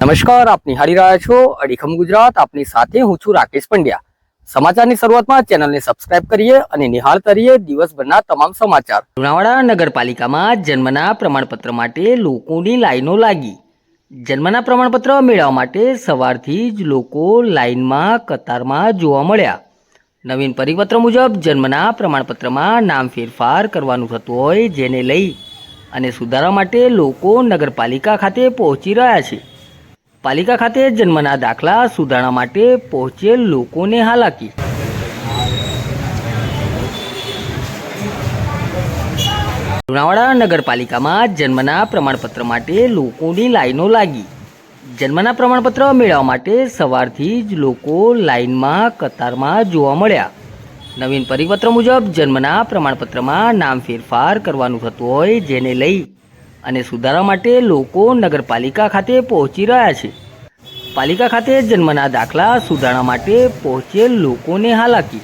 નમસ્કાર આપ નિહાળી રહ્યા છો અડીખમ ગુજરાત. આપની સાથે હું છું રાકેશ પંડ્યા. સમાચારની શરૂઆતમાં ચેનલને સબસ્ક્રાઇબ કરીએ અને નિહાળતા રહીએ દિવસભરના તમામ સમાચાર. લુણાવાડા નગરપાલિકામાં જન્મના પ્રમાણપત્ર માટે લોકોની લાઈનો લાગી. જન્મના પ્રમાણપત્ર મેળવવા માટે સવારથી જ લોકો લાઈનમાં, કતારમાં જોવા મળ્યા. નવીન પરિપત્ર મુજબ જન્મના પ્રમાણપત્રમાં નામ ફેરફાર કરવાનું થતું હોય જેને લઈ અને સુધારા માટે લોકો નગરપાલિકા ખાતે પહોંચી રહ્યા છે. પાલિકા ખાતે જન્મના દાખલા સુધારણા માટે પહોંચેલ લોકોને હાલાકી. લુણાવાડા નગરપાલિકામાં જન્મના પ્રમાણપત્ર માટે લોકોની લાઈનો લાગી. જન્મના પ્રમાણપત્ર મેળવવા માટે સવારથી જ લોકો લાઈનમાં કતારમાં જોવા મળ્યા. નવીન પરિપત્ર મુજબ જન્મના પ્રમાણપત્રમાં નામ ફેરફાર કરવાનું થતું હોય જેને લઈ અને સુધારા માટે લોકો નગરપાલિકા ખાતે પહોંચી રહ્યા છે. પાલિકા ખાતે જન્મના દાખલા સુધારણા માટે પહોંચેલ લોકોને હાલાકી.